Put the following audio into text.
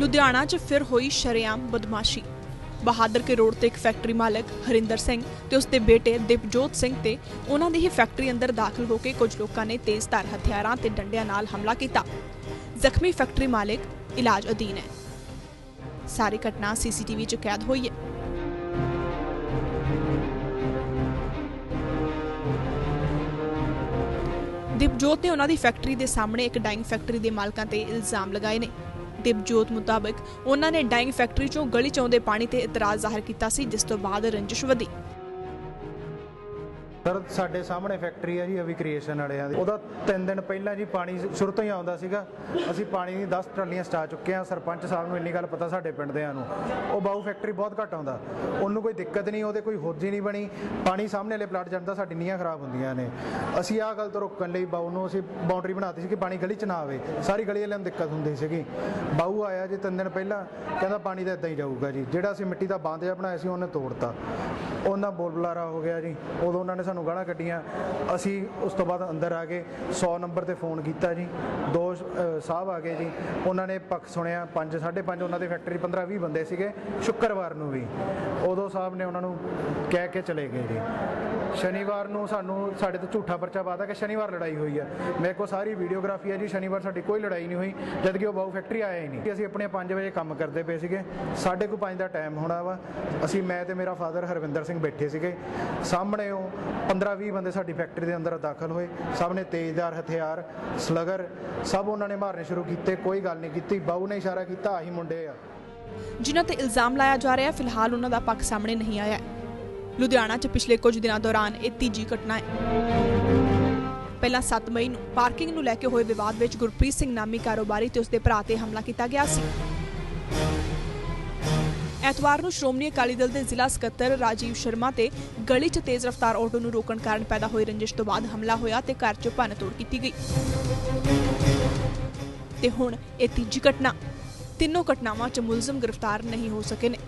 ਲੁਧਿਆਣਾ 'ਚ ਫਿਰ ਹੋਈ ਸ਼ਰੇਆਮ ਬਦਮਾਸ਼ੀ। ਬਹਾਦਰ ਕੇ ਰੋਡ ਤੇ ਇੱਕ ਫੈਕਟਰੀ ਮਾਲਕ, ਹਰਿੰਦਰ ਸਿੰਘ ਤੇ ਉਸ ਦੇ ਬੇਟੇ ਦਿਪਜੋਤ ਸਿੰਘ ਤੇ ਉਹਨਾਂ ਦੀ ਹੀ ਫੈਕਟਰੀ ਅੰਦਰ ਦਾਖਲ ਹੋ ਕੇ ਕੁਝ ਲੋਕਾਂ ਨੇ ਤੇਜ਼ਧਾਰ ਹਥਿਆਰਾਂ ਤੇ ਡੰਡਿਆਂ ਨਾਲ ਹਮਲਾ ਕੀਤਾ। ਜ਼ਖਮੀ ਫੈਕਟਰੀ ਮਾਲਕ ਇਲਾਜ ਅਧੀਨ ਹੈ। ਸਾਰੀ ਘਟਨਾ ਸੀਸੀਟੀਵੀ 'ਚ ਕੈਦ ਹੋਈ ਹੈ। ਦਿਪਜੋਤ ਨੇ ਉਹਨਾਂ ਦੀ ਫੈਕਟਰੀ ਦੇ ਸਾਹਮਣੇ ਇੱਕ ਡਾਈਂਗ ਫੈਕਟਰੀ ਦੇ ਮਾਲਕਾਂ ਤੇ ਇਲਜ਼ਾਮ ਲਗਾਏ ਨੇ। ਦਿਪਜੋਤ ਮੁਤਾਬਕ ਉਹਨਾਂ ਨੇ ਡਾਈਂਗ ਫੈਕਟਰੀ ਚੋਂ ਗਲੀ ਚੋਂ ਦੇ ਪਾਣੀ ਤੇ ਇਤਰਾਜ਼ ਜ਼ਾਹਰ ਕੀਤਾ ਸੀ, ਜਿਸ ਤੋਂ ਬਾਅਦ ਰੰਜਿਸ਼ ਵਧੀ। ਸਰ, ਸਾਡੇ ਸਾਹਮਣੇ ਫੈਕਟਰੀ ਆ ਜੀ ਅਵੀ ਕ੍ਰੀਏਸ਼ਨ ਵਾਲਿਆਂ ਦੀ। ਉਹਦਾ 3 ਦਿਨ ਪਹਿਲਾਂ ਜੀ ਪਾਣੀ ਸ਼ੁਰੂ ਤੋਂ ਹੀ ਆਉਂਦਾ ਸੀਗਾ। ਅਸੀਂ ਪਾਣੀ ਦੀ 10 ਟਰਾਲੀਆਂ ਸਟਾ ਚੁੱਕੇ ਆ ਸਰਪੰਚ ਸਾਹਿਬ ਨੂੰ ਇੰਨੀ ਗੱਲ ਪਤਾ ਸਾਡੇ ਪਿੰਡ ਦਿਆਂ ਨੂੰ। ਉਹ ਬਾਊ ਫੈਕਟਰੀ ਬਹੁਤ ਘੱਟ ਆਉਂਦਾ। ਉਹਨੂੰ ਕੋਈ ਦਿੱਕਤ ਨਹੀਂ, ਉਹਦੇ ਕੋਈ ਹੋਜੀ ਨਹੀਂ ਬਣੀ। ਪਾਣੀ ਸਾਹਮਣੇ ਵਾਲੇ ਪਲਾਟ ਜਾਂਦਾ, ਸਾਡੀ ਨੀਆਂ ਖਰਾਬ ਹੁੰਦੀਆਂ ਨੇ। ਅਸੀਂ ਆਹ ਗੱਲ ਤੋਂ ਰੋਕਣ ਲਈ ਬਾਊ ਨੂੰ ਅਸੀਂ ਬਾਉਂਡਰੀ ਬਣਾਤੀ ਸੀ ਕਿ ਪਾਣੀ ਗਲੀ ਚ ਨਾ ਆਵੇ। ਸਾਰੀ ਗਲੀ ਵਾਲਿਆਂ ਨੂੰ ਦਿੱਕਤ ਹੁੰਦੀ ਸੀਗੀ। ਬਾਊ ਆਇਆ ਜੀ 3 ਦਿਨ ਪਹਿਲਾਂ, ਕਹਿੰਦਾ ਪਾਣੀ ਤਾਂ ਇਦਾਂ ਹੀ ਜਾਊਗਾ ਜੀ। ਜਿਹੜਾ ਅਸੀਂ ਮਿੱਟੀ ਦਾ ਬਾਂਧ ਜਿਹਾ ਬਣਾਇਆ ਸੀ, ਉਹਨੇ ਤੋੜਤਾ। ਉਹਨਾਂ ਬੋਲ ਬੁਲਾਰਾ ਹੋ ਗਿਆ ਜੀ। ਉਦੋਂ ਉਹਨਾਂ ਨੇ ਸਾਨੂੰ ਗਾਲਾਂ ਕੱਢੀਆਂ। ਅਸੀਂ ਉਸ ਤੋਂ ਬਾਅਦ ਅੰਦਰ ਆ ਗਏ। 100 ਨੰਬਰ ਤੇ ਫੋਨ ਕੀਤਾ ਜੀ। ਦੋ ਸਾਹਿਬ ਆ ਗਏ ਜੀ। ਉਹਨਾਂ ਨੇ ਪੱਖ ਸੁਣਿਆ। 5 5.5 ਉਹਨਾਂ ਦੇ ਫੈਕਟਰੀ 15 20 ਬੰਦੇ ਸੀਗੇ। ਸ਼ੁੱਕਰਵਾਰ ਨੂੰ ਵੀ। ਉਦੋਂ ਸਾਹਿਬ ਨੇ ਉਹਨਾਂ ਨੂੰ ਕਹਿ ਕੇ ਚਲੇ ਗਏ ਜੀ। ਸ਼ਨੀਵਾਰ ਨੂੰ ਸਾਨੂੰ, ਸਾਡੇ ਤੋਂ ਝੂਠਾ ਪਰਚਾ ਪਾਤਾ ਕਿ ਸ਼ਨੀਵਾਰ ਲੜਾਈ ਹੋਈ ਆ। ਮੇਰੇ ਕੋਲ ਸਾਰੀ ਵੀਡੀਓਗ੍ਰਾਫੀ ਹੈ ਜੀ। ਸ਼ਨੀਵਾਰ ਸਾਡੀ ਕੋਈ ਲੜਾਈ ਨਹੀਂ ਹੋਈ। ਜਦ ਕਿ ਉਹ ਬਾਊ ਫੈਕਟਰੀ ਆਇਆ ਹੀ ਨਹੀਂ। ਅਸੀਂ ਆਪਣੇ 5 ਵਜੇ ਕੰਮ ਕਰਦੇ ਪਏ ਸੀਗੇ। ਸਾਢੇ ਕੁ 5 ਦਾ ਟਾਈਮ ਹੋਣਾ ਵਾ। ਅਸੀਂ, ਮੈਂ ਤੇ ਮੇਰਾ ਫਾਦਰ ਹਰਵਿੰਦਰ ਸਿੰਘ ਬੈਠੇ ਸੀਗੇ। ਸਾਹਮਣੇ ਉਹ 15 20 ਬੰਦੇ ਸਾਡੀ ਫੈਕਟਰੀ ਦੇ ਅੰਦਰ ਦਾਖਲ ਹੋਏ। ਸਭ ਨੇ ਤੇਜ਼ਦਾਰ ਹਥਿਆਰ, ਸਲਗਰ, ਸਭ ਉਹਨਾਂ ਨੇ ਮਾਰਨੇ ਸ਼ੁਰੂ ਕੀਤੇ, ਕੋਈ ਗੱਲ ਨਹੀਂ ਕੀਤੀ, ਬਾਊ ਨੇ ਇਸ਼ਾਰਾ ਕੀਤਾ, ਆਹੀ ਮੁੰਡੇ ਆ। ਜਿਨ੍ਹਾਂ ਤੇ ਇਲਜ਼ਾਮ ਲਾਇਆ ਜਾ ਰਿਹਾ, ਫਿਲਹਾਲ ਉਹਨਾਂ ਦਾ ਪੱਖ ਸਾਹਮਣੇ ਨਹੀਂ ਆਇਆ ਲੁਧਿਆਣਾ 'ਚ ਪਿਛਲੇ ਕੁਝ ਦਿਨਾਂ ਦੌਰਾਨ ਇਹ ਤੀਜੀ ਘਟਨਾ ਹੈ। ਪਹਿਲਾਂ 7 ਮਈ ਨੂੰ ਪਾਰਕਿੰਗ ਨੂੰ ਲੈ ਕੇ ਹੋਏ ਵਿਵਾਦ ਵਿੱਚ ਗੁਰਪ੍ਰੀਤ ਸਿੰਘ ਨਾਮੀ ਕਾਰੋਬਾਰੀ ਤੇ ਉਸਦੇ ਭਰਾ ਤੇ ਹਮਲਾ ਕੀਤਾ ਗਿਆ ਸੀ। ਐਤਵਾਰ ਨੂੰ ਸ਼੍ਰੋਮਣੀ ਅਕਾਲੀ ਦਲ ਦੇ ਜ਼ਿਲ੍ਹਾ ਸਕੱਤਰ ਰਾਜੀਵ ਸ਼ਰਮਾ ਤੇ ਗਲੀ 'ਚ ਤੇਜ਼ ਰਫ਼ਤਾਰ ਆਟੋ ਨੂੰ ਰੋਕਣ ਕਾਰਨ ਪੈਦਾ ਹੋਈ ਰੰਜਿਸ਼ ਤੋਂ ਬਾਅਦ ਹਮਲਾ ਹੋਇਆ ਤੇ ਘਰ 'ਚ ਭੰਨਤੋੜ ਕੀਤੀ ਗਈ। ਤੇ ਹੁਣ ਇਹ ਤੀਜੀ ਘਟਨਾ। ਤਿੰਨੋਂ ਘਟਨਾਵਾਂ 'ਚ ਮੁਲਜ਼ਮ ਗ੍ਰਿਫਤਾਰ ਨਹੀਂ ਹੋ ਸਕੇ ਨੇ।